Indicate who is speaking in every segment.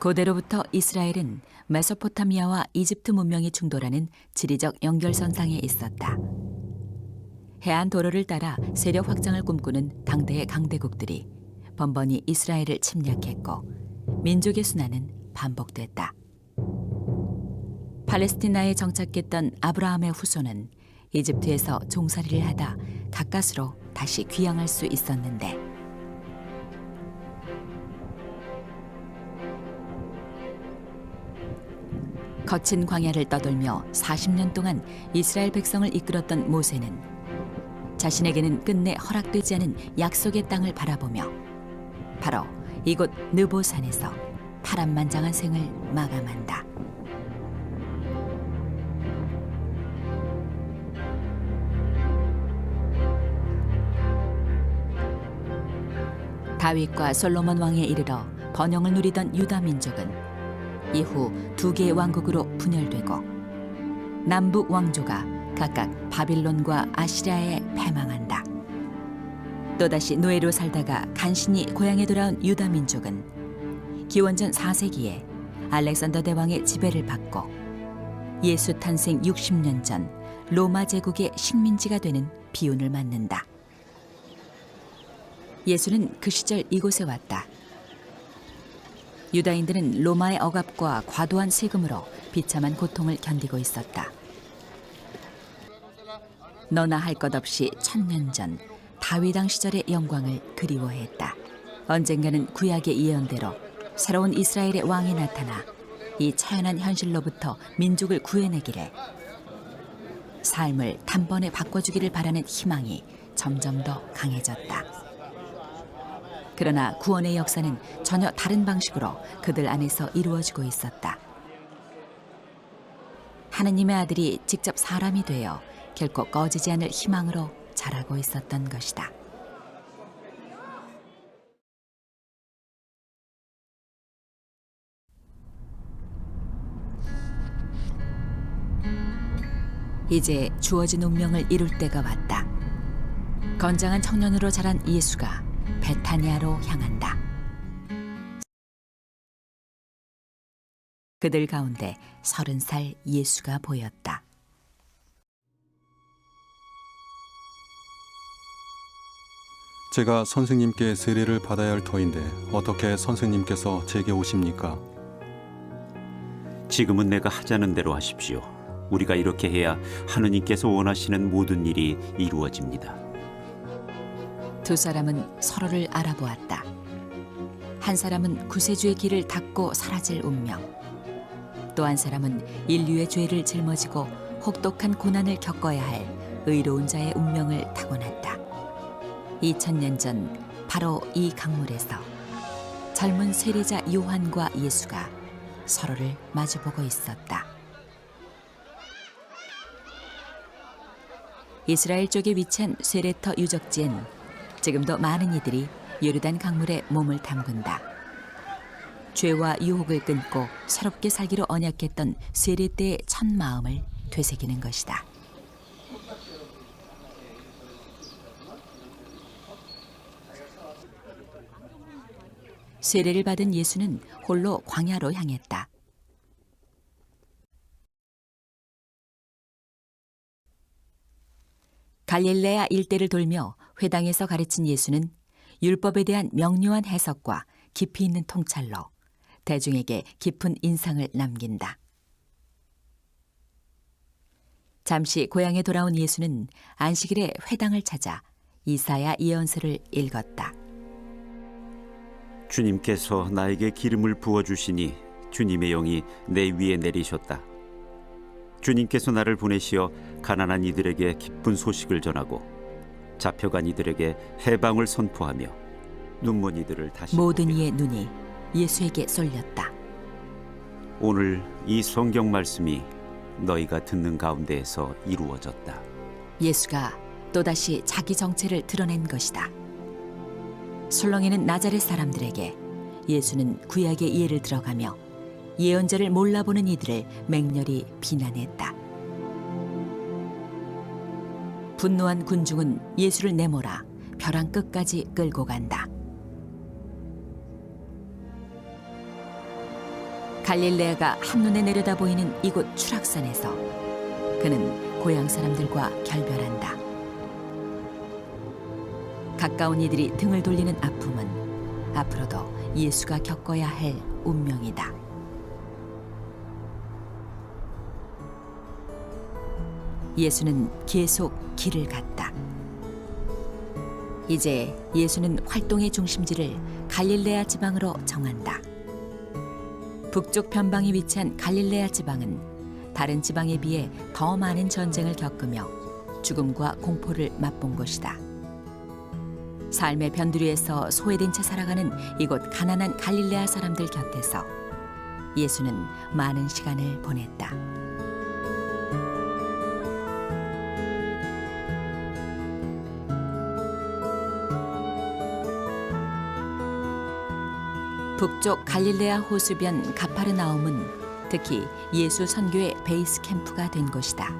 Speaker 1: 고대로부터 이스라엘은 메소포타미아와 이집트 문명이 충돌하는 지리적 연결선상에 있었다. 해안 도로를 따라 세력 확장을 꿈꾸는 당대의 강대국들이 번번이 이스라엘을 침략했고 민족의 순환은 반복됐다. 팔레스티나에 정착했던 아브라함의 후손은 이집트에서 종살이를 하다 가까스로 다시 귀향할 수 있었는데 거친 광야를 떠돌며 40년 동안 이스라엘 백성을 이끌었던 모세는 자신에게는 끝내 허락되지 않은 약속의 땅을 바라보며 바로 이곳 느보산에서 파란만장한 생을 마감한다. 다윗과 솔로몬 왕에 이르러 번영을 누리던 유다 민족은 이후 두 개의 왕국으로 분열되고 남북 왕조가 각각 바빌론과 아시리아에 패망한다. 또다시 노예로 살다가 간신히 고향에 돌아온 유다 민족은 기원전 4세기에 알렉산더 대왕의 지배를 받고 예수 탄생 60년 전 로마 제국의 식민지가 되는 비운을 맞는다. 예수는 그 시절 이곳에 왔다. 유다인들은 로마의 억압과 과도한 세금으로 비참한 고통을 견디고 있었다. 너나 할 것 없이 천년 전 다윗왕 시절의 영광을 그리워했다. 언젠가는 구약의 예언대로 새로운 이스라엘의 왕이 나타나 이 차연한 현실로부터 민족을 구해내기를 삶을 단번에 바꿔주기를 바라는 희망이 점점 더 강해졌다. 그러나 구원의 역사는 전혀 다른 방식으로 그들 안에서 이루어지고 있었다. 하느님의 아들이 직접 사람이 되어 결코 꺼지지 않을 희망으로 자라고 있었던 것이다. 이제 주어진 운명을 이룰 때가 왔다. 건장한 청년으로 자란 예수가 베타니아로 향한다. 그들 가운데 서른 살 예수가 보였다.
Speaker 2: 제가 선생님께 세례를 받아야 할 터인데 어떻게 선생님께서 제게 오십니까?
Speaker 3: 지금은 내가 하자는 대로 하십시오. 우리가 이렇게 해야 하느님께서 원하시는 모든 일이 이루어집니다.
Speaker 1: 두 사람은 서로를 알아보았다. 한 사람은 구세주의 길을 닫고 사라질 운명. 또 한 사람은 인류의 죄를 짊어지고 혹독한 고난을 겪어야 할 의로운 자의 운명을 타고났다. 2000년 전 바로 이 강물에서 젊은 세례자 요한과 예수가 서로를 마주보고 있었다. 이스라엘 쪽에 위치한 세레터 유적지엔 지금도 많은 이들이 요르단 강물에 몸을 담근다. 죄와 유혹을 끊고 새롭게 살기로 언약했던 세례 때의 첫 마음을 되새기는 것이다. 세례를 받은 예수는 홀로 광야로 향했다. 갈릴레아 일대를 돌며 회당에서 가르친 예수는 율법에 대한 명료한 해석과 깊이 있는 통찰로 대중에게 깊은 인상을 남긴다. 잠시 고향에 돌아온 예수는 안식일에 회당을 찾아 이사야 예언서를 읽었다.
Speaker 3: 주님께서 나에게 기름을 부어 주시니 주님의 영이 내 위에 내리셨다. 주님께서 나를 보내시어 가난한 이들에게 기쁜 소식을 전하고 잡혀간 이들에게 해방을 선포하며 눈먼 이들을 다시
Speaker 1: 모든 이의 눈이 예수에게 쏠렸다.
Speaker 3: 오늘 이 성경 말씀이 너희가 듣는 가운데에서 이루어졌다.
Speaker 1: 예수가 또다시 자기 정체를 드러낸 것이다. 술렁이는 나자렛 사람들에게 예수는 구약의 이해를 들어가며 예언자를 몰라보는 이들을 맹렬히 비난했다. 분노한 군중은 예수를 내몰아 벼랑 끝까지 끌고 간다. 갈릴레아가 한눈에 내려다 보이는 이곳 추락산에서 그는 고향 사람들과 결별한다. 가까운 이들이 등을 돌리는 아픔은 앞으로도 예수가 겪어야 할 운명이다. 예수는 계속 길을 갔다. 이제 예수는 활동의 중심지를 갈릴레아 지방으로 정한다. 북쪽 변방에 위치한 갈릴레아 지방은 다른 지방에 비해 더 많은 전쟁을 겪으며 죽음과 공포를 맛본 곳이다. 삶의 변두리에서 소외된 채 살아가는 이곳 가난한 갈릴레아 사람들 곁에서 예수는 많은 시간을 보냈다. 북쪽 갈릴레아 호수변 가파르나움은 특히 예수 선교의 베이스 캠프가 된 곳이다.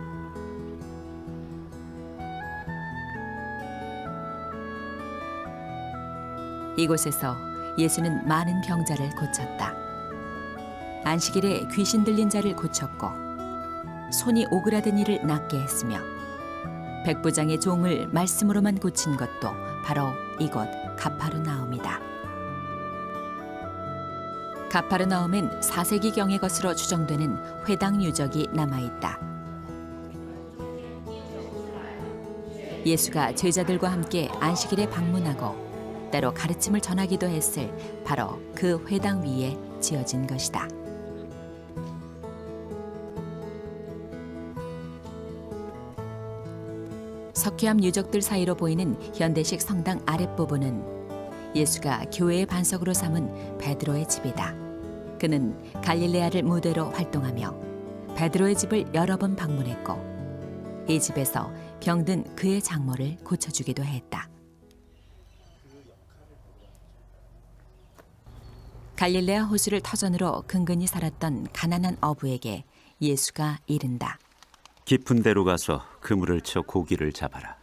Speaker 1: 이곳에서 예수는 많은 병자를 고쳤다. 안식일에 귀신 들린 자를 고쳤고 손이 오그라든 이를 낫게 했으며 백부장의 종을 말씀으로만 고친 것도 바로 이곳 가파르나움이다. 가파르나움엔 4세기경의 것으로 추정되는 회당 유적이 남아 있다. 예수가 제자들과 함께 안식일에 방문하고 때로 가르침을 전하기도 했을 바로 그 회당 위에 지어진 것이다. 석회암 유적들 사이로 보이는 현대식 성당 아랫부분은 예수가 교회의 반석으로 삼은 베드로의 집이다. 그는 갈릴레아를 무대로 활동하며 베드로의 집을 여러 번 방문했고 이 집에서 병든 그의 장모를 고쳐주기도 했다. 갈릴레아 호수를 터전으로 근근히 살았던 가난한 어부에게 예수가 이른다.
Speaker 3: 깊은 데로 가서 그물을 쳐 고기를 잡아라.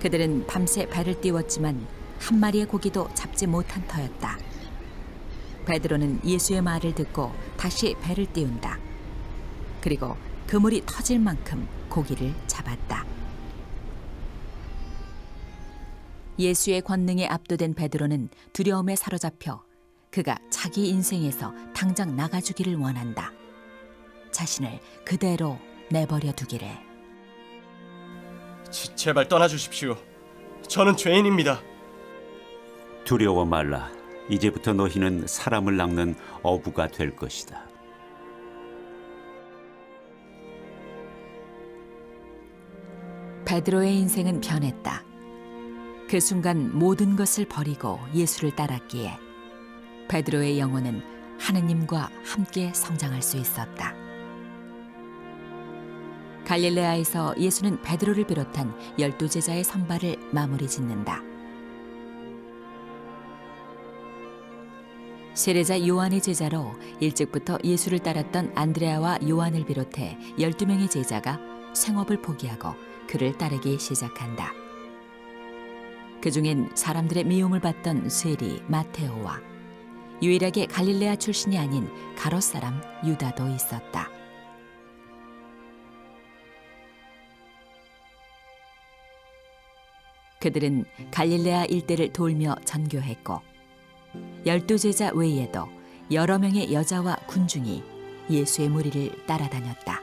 Speaker 1: 그들은 밤새 배를 띄웠지만 한 마리의 고기도 잡지 못한 터였다. 베드로는 예수의 말을 듣고 다시 배를 띄운다. 그리고 그물이 터질 만큼 고기를 잡았다. 예수의 권능에 압도된 베드로는 두려움에 사로잡혀 그가 자기 인생에서 당장 나가주기를 원한다. 자신을 그대로 내버려 두기를.
Speaker 4: 지- 제발 떠나 주십시오. 저는 죄인입니다.
Speaker 3: 두려워 말라. 이제부터 너희는 사람을 낚는 어부가 될 것이다.
Speaker 1: 베드로의 인생은 변했다. 그 순간 모든 것을 버리고 예수를 따랐기에 베드로의 영혼은 하느님과 함께 성장할 수 있었다. 갈릴레아에서 예수는 베드로를 비롯한 열두 제자의 선발을 마무리 짓는다. 세례자 요한의 제자로 일찍부터 예수를 따랐던 안드레아와 요한을 비롯해 12명의 제자가 생업을 포기하고 그를 따르기 시작한다. 그중엔 사람들의 미움을 받던 세리 마테오와 유일하게 갈릴레아 출신이 아닌 가롯 사람 유다도 있었다. 그들은 갈릴레아 일대를 돌며 전교했고 열두 제자 외에도 여러 명의 여자와 군중이 예수의 무리를 따라다녔다.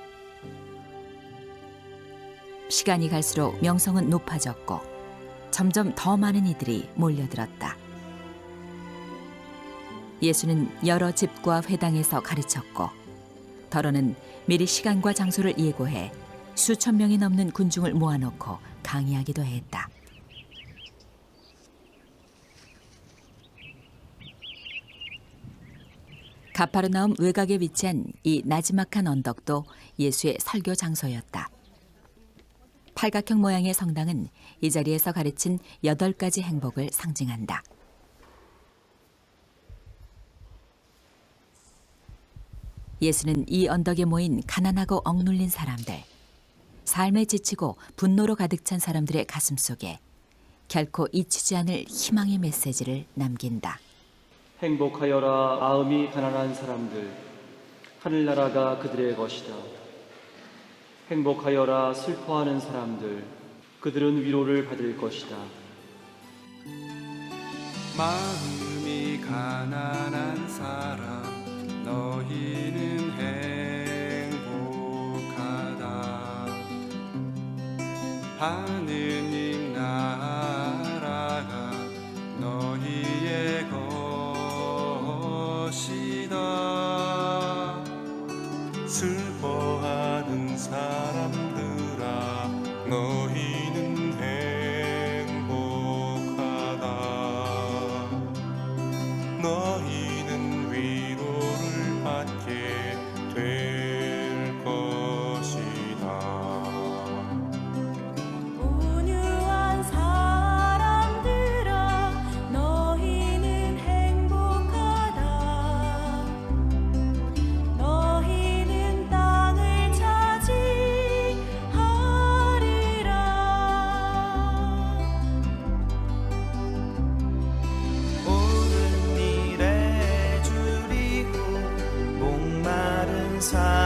Speaker 1: 시간이 갈수록 명성은 높아졌고 점점 더 많은 이들이 몰려들었다. 예수는 여러 집과 회당에서 가르쳤고 더러는 미리 시간과 장소를 예고해 수천 명이 넘는 군중을 모아놓고 강의하기도 했다. 가파르나움 외곽에 위치한 이 나지막한 언덕도 예수의 설교 장소였다. 팔각형 모양의 성당은 이 자리에서 가르친 여덟 가지 행복을 상징한다. 예수는 이 언덕에 모인 가난하고 억눌린 사람들, 삶에 지치고 분노로 가득 찬 사람들의 가슴 속에 결코 잊히지 않을 희망의 메시지를 남긴다.
Speaker 5: 행복하여라 마음이 가난한 사람들. 하늘나라가 그들의 것이다. 행복하여라 슬퍼하는 사람들. 그들은 위로를 받을 것이다.
Speaker 6: 마음이 가난한 사람 너희는 행복하다. 하느 time.